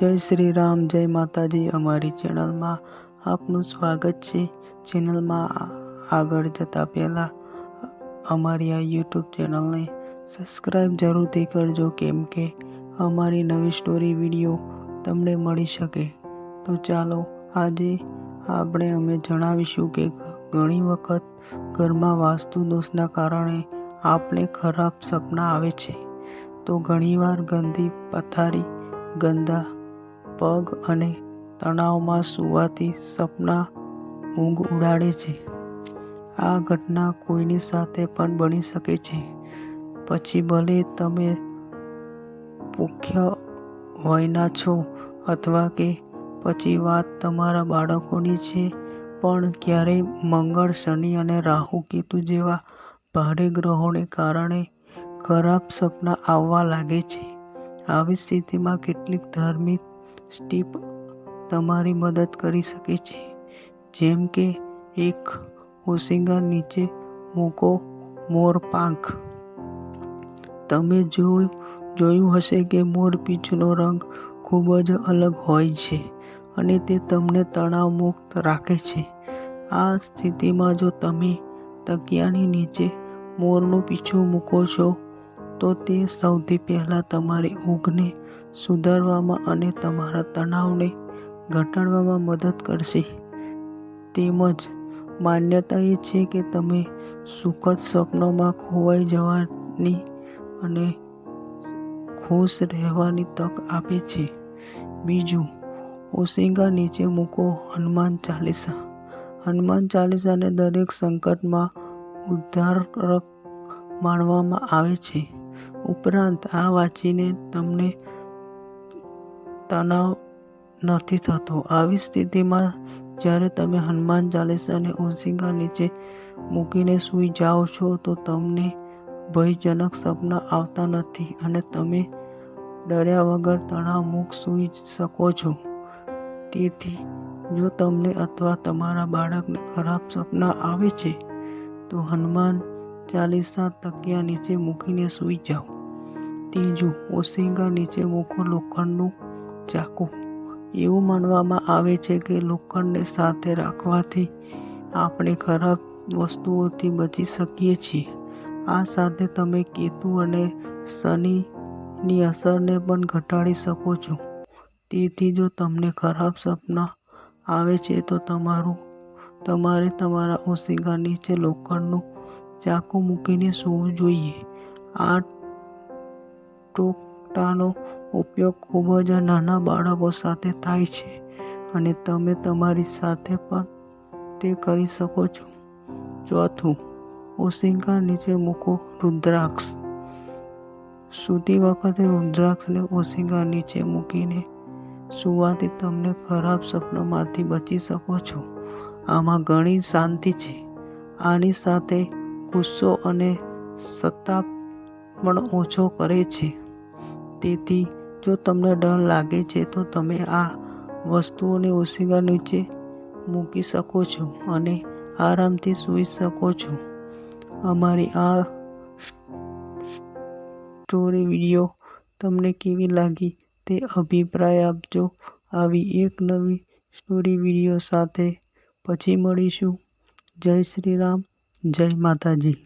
જય શ્રી રામ, જય માતાજી. અમારી ચેનલમાં આપનું સ્વાગત છે. ચેનલમાં આગળ જતાં પહેલાં અમારી આ યુટ્યુબ ચેનલને સબસ્ક્રાઈબ જરૂરથી કરજો, કેમ કે અમારી નવી સ્ટોરી વીડિયો તમને મળી શકે. તો ચાલો, આજે આપણે, અમે જણાવીશું કે ઘણી વખત ઘરમાં વાસ્તુ દોષના કારણે આપણે ખરાબ સપના આવે છે. તો ઘણીવાર ગંદી પથારી, ગંદા પગ અને તણાવમાં સૂવાથી સપના ઊંઘ ઉડાડે છે. આ ઘટના કોઈની સાથે પણ બની શકે છે. પછી ભલે તમે પુખ્ય વયના છો અથવા કે પછી વાત તમારા બાળકોની છે, પણ ક્યારેય મંગળ, શનિ અને રાહુ કેતુ જેવા ભારે ગ્રહોને કારણે ખરાબ સપના આવવા લાગે છે. આવી સ્થિતિમાં કેટલીક ધાર્મિક સ્ટીપ તમારી મદદ કરી શકે છે. જેમ કે એક ઓશિંગા નીચે મૂકો, મોર પાંખ. તમે જોયું હશે કે મોર પીંછનો રંગ ખૂબ જ અલગ હોય છે અને તે તમને તણાવ મુક્ત રાખે છે. આ સ્થિતિમાં જો તમે તકિયાની નીચે મોરનું પીછું મૂકો છો, તો તે સૌથી પહેલાં તમારી ઊંઘને સુધારવામાં અને તમારા તણાવને ઘટાડવામાં મદદ કરશે. તેમજ માન્યતા એ છે કે તમે સુખદ સ્વપ્નોમાં ખોવાઈ જવાની અને ખુશ રહેવાની તક આપે છે. બીજું, ઓશિંગા નીચે મૂકો હનુમાન ચાલીસા. હનુમાન ચાલીસાને દરેક સંકટમાં ઉદ્ધારક માનવામાં આવે છે. ઉપરાંત આ વાંચીને તમને તણાવ નથી થતો. આવી સ્થિતિમાં જ્યારે તમે હનુમાન ચાલીસાને ઓશિંગા નીચે મૂકીને સૂઈ જાઓ છો, તો તમને ભયજનક સપના આવતા નથી અને તમે ડર્યા વગર તણાવ મુક્ત સૂઈ શકો છો. તેથી, જો તમને અથવા તમારા બાળકને ખરાબ સપના આવે છે, તો હનુમાન ચાલીસા તકિયા નીચે મૂકીને સૂઈ જાઓ. ત્રીજું ઓશિંગા નીચે મૂકો લોખંડનું ચાકુ. એવું માનવામાં આવે છે કે લોખંડને સાથે રાખવાથી આપણે ખરાબ વસ્તુઓથી બચી શકીએ છીએ. આ સાથે તમે કેતુ અને શનિની અસરને પણ ઘટાડી શકો છો. તેથી જો તમને ખરાબ સપના આવે છે, તો તમારું, તમારે તમારા ઓશિંગા નીચે લોખંડનું ચાકુ મૂકીને સૂવું જોઈએ. આ ટોટકાનો ઉપયોગ ખૂબ જ નાના બાળકો સાથે થાય છે અને તમે તમારી સાથે પણ તે કરી શકો છો. ચોથું, ઓશિંગા નીચે મૂકો રુદ્રાક્ષ. સૂતી વખતે રુદ્રાક્ષને ઓશિંગા નીચે મૂકીને સૂવાથી તમને ખરાબ સપનામાંથી બચી શકો છો. આમાં ઘણી શાંતિ છે. આની સાથે ગુસ્સો અને સત્તા પણ ઓછો કરે છે. તેથી જો તમને ડર લાગે છે, તો તમે આ વસ્તુઓને ઓશિંગા નીચે મૂકી શકો છો અને આરામથી સૂઈ શકો છો. અમારી આ સ્ટોરી વીડિયો તમને કેવી લાગી તે અભિપ્રાય આપજો. આવી એક નવી સ્ટોરી વીડિયો સાથે પછી મળીશું. જય શ્રી રામ, જય માતાજી.